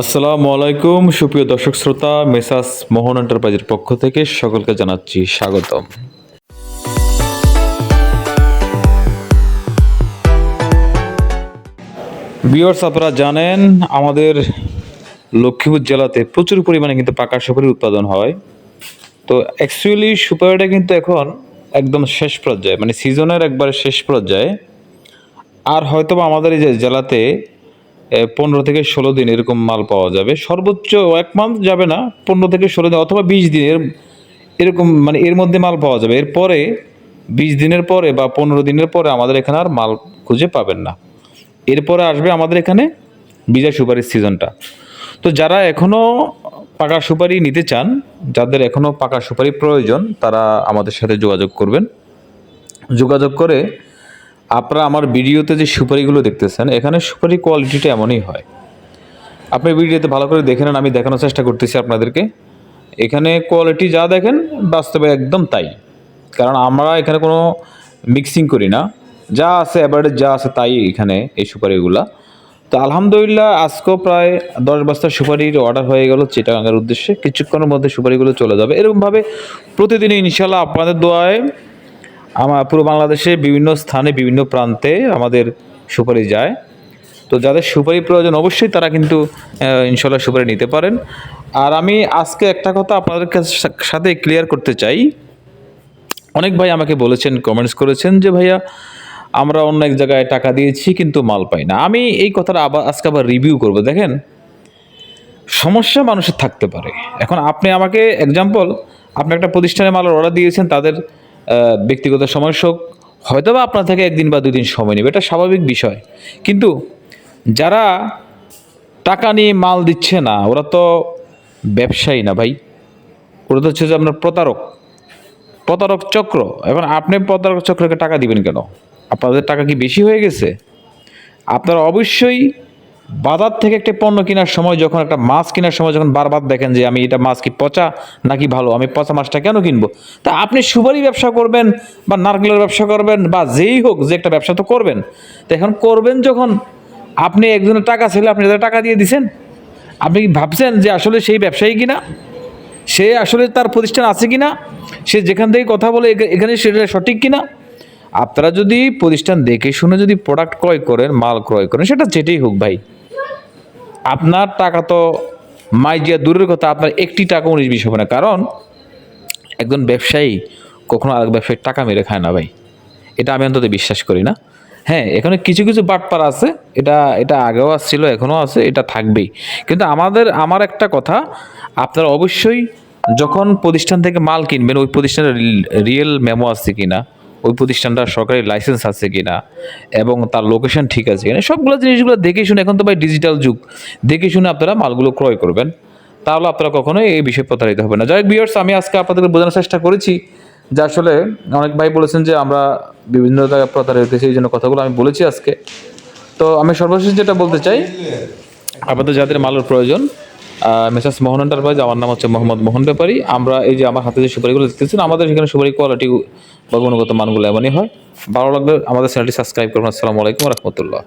আসসালামু আলাইকুম, সুপ্রিয় দর্শক শ্রোতা, মেসাস মোহন এন্টারপ্রাইজের পক্ষ থেকে সকলকে জানাচ্ছি স্বাগতম। বিয়ার্স আপনারা জানেন, আমাদের লক্ষ্মীপুর জেলাতে প্রচুর পরিমাণে কিন্তু পাকা সুপারি উৎপাদন হয়। তো অ্যাকচুয়ালি সুপারিটা কিন্তু এখন একদম শেষ পর্যায়ে মানে সিজনের একবারে শেষ পর্যায়ে। আর হয়তো আমাদের এই জেলাতে পনেরো থেকে ষোলো দিন এরকম মাল পাওয়া যাবে। সর্বোচ্চ এক মান্থ যাবে না, পনেরো থেকে ষোলো দিন অথবা বিশ দিনের এরকম মানে এর মধ্যে মাল পাওয়া যাবে। এরপরে বিশ দিনের পরে বা পনেরো দিনের পরে আমাদের এখানে আর মাল খুঁজে পাবেন না। এরপরে আসবে আমাদের এখানে বিজয় সুপারির সিজনটা। তো যারা এখনও পাকা সুপারি নিতে চান, যাদের এখনও পাকা সুপারি প্রয়োজন, তারা আমাদের সাথে যোগাযোগ করবেন। যোগাযোগ করে আপনারা আমার ভিডিওতে যে সুপারিগুলো দেখতেছেন, এখানে সুপারি কোয়ালিটিটা এমনই হয়। আপনি ভিডিওতে ভালো করে দেখে নেন, আমি দেখানোর চেষ্টা করতেছি আপনাদেরকে। এখানে কোয়ালিটি যা দেখেন, বাস্তবে একদম তাই। কারণ আমরা এখানে কোনো মিক্সিং করি না। যা আছে অ্যাভারেজ যা আছে, তাই এখানে এই সুপারিগুলা। তো আলহামদুলিল্লাহ, আজকেও প্রায় দশ বস্তা সুপারির অর্ডার হয়ে গেল চিটাগাঙ্গের উদ্দেশ্যে। কিছুক্ষণের মধ্যে সুপারিগুলো চলে যাবে। এরকমভাবে প্রতিদিনই ইনশাল্লাহ আপনাদের দোয়ায় আমার পুরো বাংলাদেশে বিভিন্ন স্থানে, বিভিন্ন প্রান্তে আমাদের সুপারি যায়। তো যাদের সুপারি প্রয়োজন অবশ্যই তারা কিন্তু ইনশাল্লাহ সুপারি নিতে পারেন। আর আমি আজকে একটা কথা আপনাদের সাথে ক্লিয়ার করতে চাই। অনেক ভাই আমাকে বলেছেন কমেন্টস করেছেন যে, ভাইয়া, আমরা অন্য এক জায়গায় টাকা দিয়েছি কিন্তু মাল পাই না। আমি এই কথাটা আবার, আজকে আবার রিভিউ করব। দেখেন, সমস্যা মানুষের থাকতে পারে। এখন আপনি আমাকে এক্সাম্পল আপনি একটা প্রতিষ্ঠানে মাল অর্ডার দিয়েছেন, তাদের ব্যক্তিগত সমস্যা হোক হয়তো বা আপনার থেকে একদিন বা দুই দিন সময় নেবে, এটা স্বাভাবিক বিষয়। কিন্তু যারা টাকা নিয়ে মাল দিচ্ছে না, ওরা তো ব্যবসায়ী না ভাই। ওরা তো হচ্ছে যে আপনার প্রতারক। প্রতারক চক্র। এখন আপনি প্রতারক চক্রকে টাকা দিবেন কেন? আপনাদের টাকা কি বেশি হয়ে গেছে? আপনারা অবশ্যই বাজার থেকে একটা পণ্য কেনার সময় যখন একটা মাছ কেনার সময় যখন বারবার দেখেন যে আমি এটা মাছ কি পচা নাকি ভালো, আমি পচা মাছটা কেন কিনবো? তা আপনি সুপারি ব্যবসা করবেন বা নারকেলের ব্যবসা করবেন বা যেই হোক যে একটা ব্যবসা তো করবেন। তো এখন করবেন যখন, আপনি একজনের টাকা ছিল, আপনি তাদের টাকা দিয়ে দিছেন। আপনি কি ভাবছেন যে আসলে সেই ব্যবসায়ী কিনা? সে আসলে তার প্রতিষ্ঠান আছে কিনা? সে যেখান থেকে কথা বলে এখানে সেটা সঠিক কিনা? আপনারা যদি প্রতিষ্ঠান দেখে শুনে যদি প্রোডাক্ট ক্রয় করেন, মাল ক্রয় করেন, সেটা যেটাই হোক ভাই। আপনার টাকা তো মাইজিয়া দূরের কথা, আপনার একটি টাকা উনিশ বিশ হবে না। কারণ একজন ব্যবসায়ী কখনো আরেক ব্যবসায়ীর টাকা মেরে খায় না ভাই। এটা আমি অন্তত বিশ্বাস করি না। হ্যাঁ এখানে কিছু কিছু বাটপার আছে। এটা এটা আগেও আসছিল, এখনও আছে, এটা থাকবেই। কিন্তু আমাদের, আমার একটা কথা, আপনারা অবশ্যই যখন প্রতিষ্ঠান থেকে মাল কিনবেন, ওই প্রতিষ্ঠানের রিয়েল মেমো আছে কিনা ওই প্রতিষ্ঠানটার সরকারি লাইসেন্স আছে কিনা এবং তার লোকেশন ঠিক আছে কিনা, সবগুলো জিনিসগুলো দেখে শুনে, এখন তো ভাই ডিজিটাল যুগ, দেখে শুনে আপনারা মালগুলো ক্রয় করবেন। তাহলে আপনারা কখনোই এই বিষয়ে প্রতারিত হবে না। যাই হোক বিয়ার্স আমি আজকে আপনাদেরকে বোঝানোর চেষ্টা করেছি যে আসলে অনেক ভাই বলেছেন যে আমরা বিভিন্ন জায়গায় প্রতারিত হয়েছি, এই জন্য কথাগুলো আমি বলেছি আজকে। তো আমি সর্বশেষ যেটা বলতে চাই, আপনাদের যাদের মালের প্রয়োজন মেসাস মোহন এন্টারপ্রাইজ আমার নাম হচ্ছে মোহাম্মদ মোহন ব্যাপারী। আমরা এই যে আমার হাতে যে সুপারিগুলো দেখতেছেন, আমাদের এখানে সুপারি কোয়ালিটি বা গুণগত মানগুলো এমনই হয়। ভালো লাগলে আমাদের চ্যানেলটি সাবস্ক্রাইব করুন। আসসালামু আলাইকুম রহমতুল্লাহ।